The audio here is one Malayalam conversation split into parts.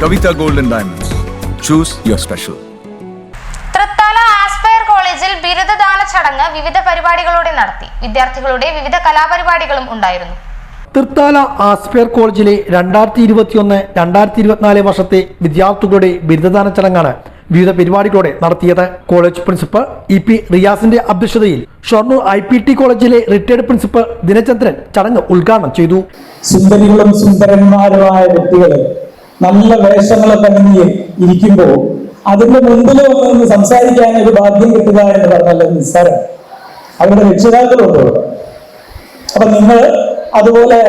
Kavita golden diamonds Diamonds. Your special special. Thrithala Aspire കോളേജിൽ ബിരുദദാന ചടങ്ങ് വിവിധ പരിപാടികളോടെ നടത്തി വിദ്യാർത്ഥികളുടെ വിവിധ കലാപരിപാടികളും ഉണ്ടായിരുന്നു തൃത്താല ആസ്പെയർ കോളേജിലെ രണ്ടായിരത്തി ഇരുപത്തിയൊന്ന് രണ്ടായിരത്തി ഇരുപത്തിനാല് വർഷത്തെ വിദ്യാർത്ഥികളുടെ ബിരുദദാന ചടങ്ങാണ് വിവിധ പരിപാടികളോടെ നടത്തിയത് കോളേജ് പ്രിൻസിപ്പൽ ഇ പി റിയാസിന്റെ അധ്യക്ഷതയിൽ ഷൊർണൂർ ഐ പി ടി കോളേജിലെ റിട്ടയർഡ് പ്രിൻസിപ്പൽ ദിനചന്ദ്രൻ ചടങ്ങ് ഉദ്ഘാടനം ചെയ്തു സുന്ദരികളും സുന്ദരന്മാരുമായ കുട്ടികൾ നല്ല വേഷങ്ങളൊക്കെ അണിഞ്ഞ് ഇരിക്കുമ്പോൾ അതിന്റെ മുമ്പിൽ വന്ന് സംസാരിക്കാൻ ഒരു ഭാഗ്യം കിട്ടുക എന്ന് പറഞ്ഞാൽ നിസ്സാരം. അവരുടെ രക്ഷിതാക്കളുണ്ട്? അവിടെ അപ്പൊ നിങ്ങൾ അതുപോലെ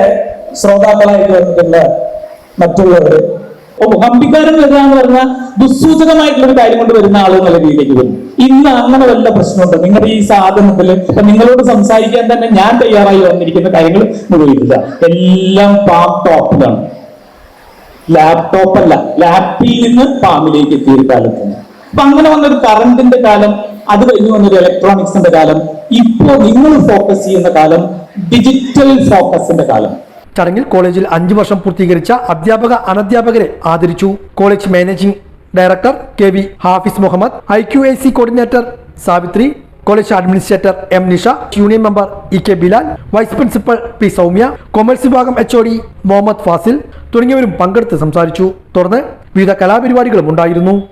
ശ്രോതാക്കളായിട്ട് വന്നിട്ടുള്ള മറ്റുള്ളവർ ഹംപിക്കാരൻ വരിക പറഞ്ഞാൽ ദുസ്സൂചകമായിട്ടുള്ള ഒരു കാര്യം കൊണ്ട് വരുന്ന ആൾ എന്നുള്ള രീതിയിലേക്ക് വരും. ഇന്ന് അങ്ങനെ വല്ല പ്രശ്നമുണ്ട്? നിങ്ങളുടെ ഈ സാധനത്തിൽ ഇപ്പൊ നിങ്ങളോട് സംസാരിക്കാൻ തന്നെ ഞാൻ തയ്യാറായി വന്നിരിക്കുന്ന കാര്യങ്ങൾ മുഴുവില്ല എല്ലാം പാം ടോപ്പിലാണ് ലാപ്ടോപ്പ് അല്ല ലാപ്പിൽ നിന്ന് ഫാമിലേക്ക് എത്തിയ ഒരു കാലത്താണ് അപ്പൊ അങ്ങനെ വന്നൊരു കറണ്ടിന്റെ കാലം അത് കഴിഞ്ഞ് വന്നൊരു ഇലക്ട്രോണിക്സിന്റെ കാലം ഇപ്പോ നിങ്ങൾ ഫോക്കസ് ചെയ്യുന്ന കാലം ഡിജിറ്റൽ ഫോക്കസിന്റെ കാലം. ചടങ്ങിൽ കോളേജിൽ അഞ്ചു വർഷം പൂർത്തീകരിച്ച അധ്യാപക അനധ്യാപകരെ ആദരിച്ചു. College managing director K V Hafiz Muhammad I Q C coordinator Savithri college administrator M Nisha union member E K Bilal vice principal P Soumya commerce വിഭാഗം H O D Muhammad Fasil തുടങ്ങിയവരും പങ്കെടുത്ത് സംസാരിച്ചു. തുടർന്ന് വിവിധ കലാപരിപാടികളും ഉണ്ടായിരുന്നു.